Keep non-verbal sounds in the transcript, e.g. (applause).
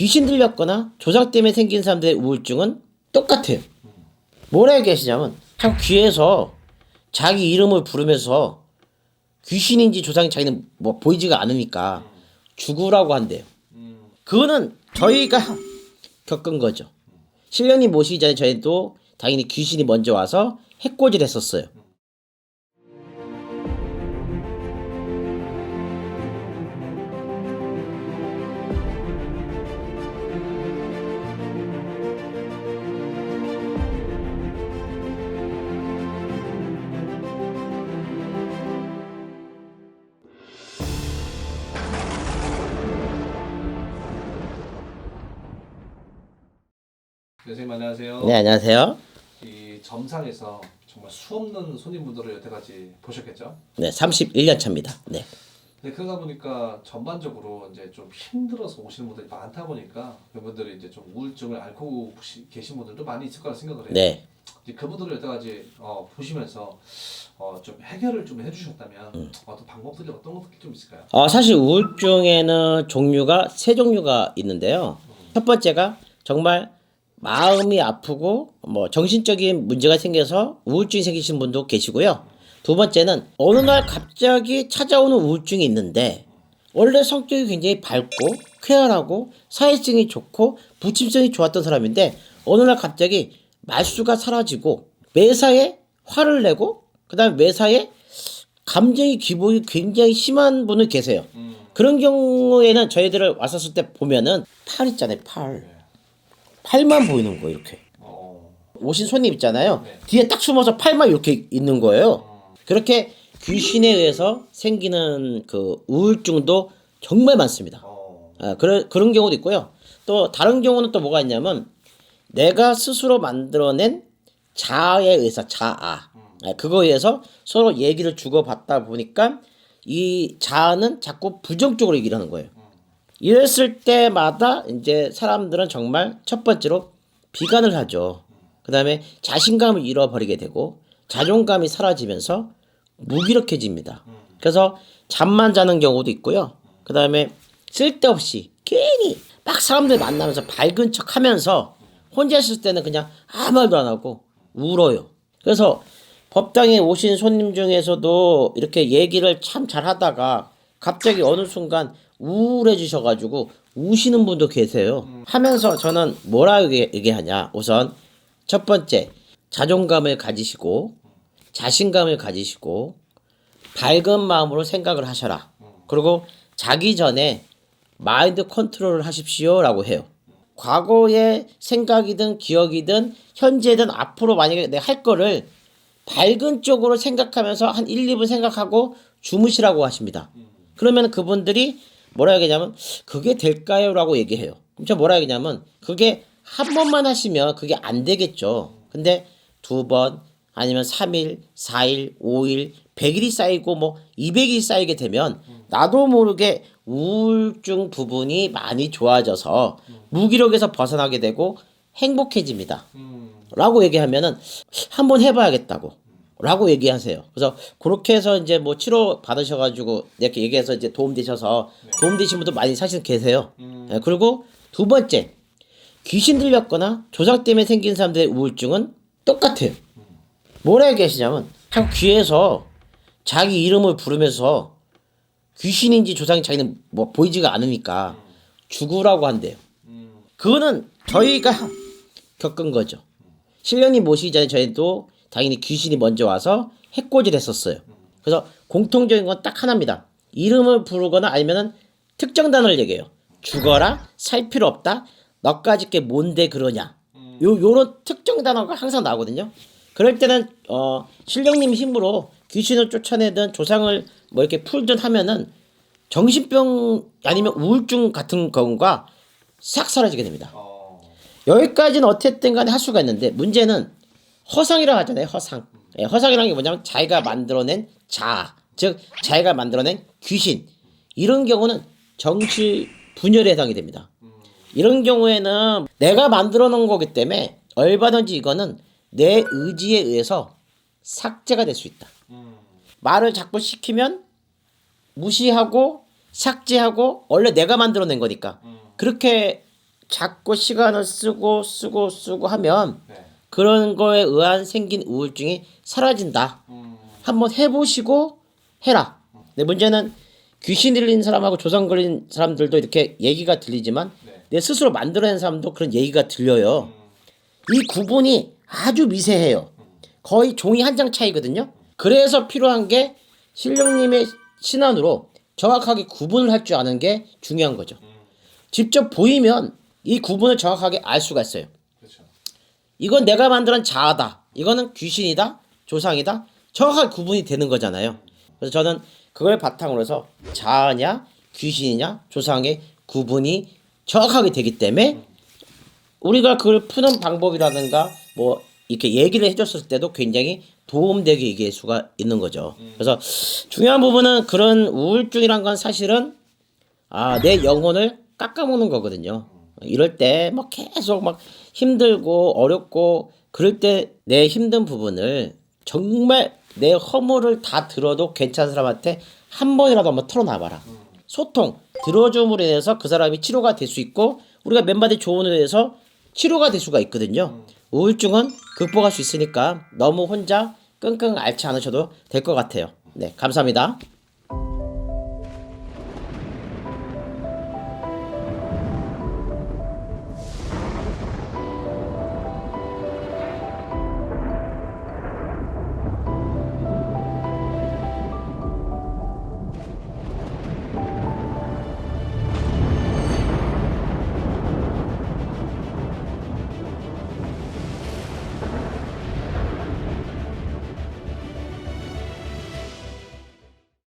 귀신 들렸거나 조상 때문에 생긴 사람들의 우울증은 똑같아요. 뭐라 얘기하시냐면 자꾸 귀에서 자기 이름을 부르면서 귀신인지 조상이 자기는 뭐 보이지가 않으니까 죽으라고 한대요. 그거는 저희가 겪은 거죠. 신령님 모시기 전에 저희도 당연히 귀신이 먼저 와서 해코지를 했었어요. 선생님 안녕하세요. 네, 안녕하세요. 이 점상에서 정말 수없는 손님분들을 여태까지 보셨겠죠? 네, 31년 차입니다. 네. 근데 그러다 보니까 전반적으로 이제 좀 힘들어서 오시는 분들이 많다 보니까 그분들이 이제 좀 우울증을 앓고 계신 분들도 많이 있을 거라 생각을 해요. 네. 이제 그분들을 여태까지 어, 보시면서 어, 좀 해결을 좀 해주셨다면 음. 어떤 방법들이 어떤 것들이 좀 있을까요? 어, 사실 우울증에는 종류가 세 종류가 있는데요. 첫 번째가 정말 마음이 아프고 뭐 정신적인 문제가 생겨서 우울증이 생기신 분도 계시고요. 두 번째는 어느 날 갑자기 찾아오는 우울증이 있는데 원래 성격이 굉장히 밝고 쾌활하고 사회성이 좋고 부침성이 좋았던 사람인데 어느 날 갑자기 말수가 사라지고 매사에 화를 내고 그다음에 매사에 감정의 기복이 굉장히 심한 분은 계세요. 그런 경우에는 저희들을 왔었을 때 보면은 팔 있잖아요, 팔. 팔만 보이는 거 이렇게. 어, 오신 손님 있잖아요. 네. 뒤에 딱 숨어서 팔만 이렇게 있는 거예요. 그렇게 귀신에 의해서 생기는 그 우울증도 정말 많습니다. 어, 아, 그런 그런 경우도 있고요. 또 다른 경우는 또 뭐가 있냐면 내가 스스로 만들어낸 자아에 의해서 자아 아, 그거에 의해서 서로 얘기를 주고받다 보니까 이 자아는 자꾸 부정적으로 얘기를 하는 거예요. 이랬을 때마다 이제 사람들은 정말 첫 번째로 비관을 하죠. 그 다음에 자신감을 잃어버리게 되고 자존감이 사라지면서 무기력해집니다. 그래서 잠만 자는 경우도 있고요. 그 다음에 쓸데없이 괜히 막 사람들 만나면서 밝은 척 하면서 혼자 있을 때는 그냥 아무 말도 안 하고 울어요. 그래서 법당에 오신 손님 중에서도 이렇게 얘기를 참 잘 하다가 갑자기 어느 순간 우울해지셔가지고 우시는 분도 계세요. 하면서 저는 뭐라 얘기- 얘기하냐. 우선 첫 번째, 자존감을 가지시고 자신감을 가지시고 밝은 마음으로 생각을 하셔라. 그리고 자기 전에 마인드 컨트롤을 하십시오 라고 해요. 과거의 생각이든 기억이든 현재든 앞으로 만약에 내가 할 거를 밝은 쪽으로 생각하면서 한 1, 2분 생각하고 주무시라고 하십니다. 그러면 그분들이 뭐라 하겠냐면 그게 될까요? 라고 얘기해요. 그럼 저 뭐라 하겠냐면 그게 한 번만 하시면 그게 안 되겠죠. 근데 두 번, 아니면 3일, 4일, 5일, 100일이 쌓이고 뭐 200일이 쌓이게 되면 나도 모르게 우울증 부분이 많이 좋아져서 무기력에서 벗어나게 되고 행복해집니다. 라고 얘기하면은 한번 해봐야겠다고. 라고 얘기하세요. 그래서 그렇게 해서 이제 뭐 치료 받으셔가지고 이렇게 얘기해서 이제 도움 되셔서 도움 되신 분도 많이 사실 계세요. 예, 그리고 두 번째 귀신 들렸거나 조상 때문에 생긴 사람들의 우울증은 똑같아요. 뭐라 얘기하시냐면 자꾸 귀에서 자기 이름을 부르면서 귀신인지 조상이 자기는 뭐 보이지가 않으니까 죽으라고 한대요. 그거는 저희가 (laughs) 겪은 거죠. 신령님 모시기 전에 저희도 당연히 귀신이 먼저 와서 해코지를 했었어요. 그래서 공통적인 건 딱 하나입니다. 이름을 부르거나 아니면은 특정 단어를 얘기해요. 죽어라, 살 필요 없다, 너까지 게 뭔데 그러냐. 요, 요런 특정 단어가 항상 나오거든요. 그럴 때는, 어, 신령님 힘으로 귀신을 쫓아내든 조상을 뭐 이렇게 풀든 하면은 정신병 아니면 우울증 같은 경우가 싹 사라지게 됩니다. 어, 여기까지는 어쨌든 간에 할 수가 있는데 문제는 허상이라고 하잖아요. 허상. 예, 허상이라는 게 뭐냐면 자기가 만들어낸 자아, 즉 자기가 만들어낸 귀신 이런 경우는 정치 분열에 해당이 됩니다. 이런 경우에는 내가 만들어 놓은 거기 때문에 얼마든지 이거는 내 의지에 의해서 삭제가 될 수 있다. 말을 자꾸 시키면 무시하고 삭제하고 원래 내가 만들어낸 거니까 그렇게 자꾸 시간을 쓰고 쓰고 쓰고 하면 네. 그런 거에 의한 생긴 우울증이 사라진다. 음. 한번 해보시고 해라. 내 문제는 귀신 들린 사람하고 조상 걸린 사람들도 이렇게 얘기가 들리지만 네. 내 스스로 만들어낸 사람도 그런 얘기가 들려요. 이 구분이 아주 미세해요. 거의 종이 한 장 차이거든요. 그래서 필요한 게 신령님의 신안으로 정확하게 구분을 할 줄 아는 게 중요한 거죠. 직접 보이면 이 구분을 정확하게 알 수가 있어요. 이건 내가 만드는 자아다. 이거는 귀신이다. 조상이다. 정확하게 구분이 되는 거잖아요. 그래서 저는 그걸 바탕으로 해서 자아냐, 귀신이냐, 조상의 구분이 정확하게 되기 때문에 우리가 그걸 푸는 방법이라든가 뭐 이렇게 얘기를 해줬을 때도 굉장히 도움되게 얘기할 수가 있는 거죠. 그래서 중요한 부분은 그런 우울증이란 건 사실은 아, 내 영혼을 깎아먹는 거거든요. 이럴 때 막 계속 막 힘들고 어렵고 그럴 때 내 힘든 부분을 정말 내 허물을 다 들어도 괜찮은 사람한테 한 번이라도 한번 털어놔봐라. 소통, 들어줌으로 인해서 그 사람이 치료가 될 수 있고 우리가 몇 마디 조언을 해서 치료가 될 수가 있거든요. 우울증은 극복할 수 있으니까 너무 혼자 끙끙 앓지 않으셔도 될 것 같아요. 네, 감사합니다.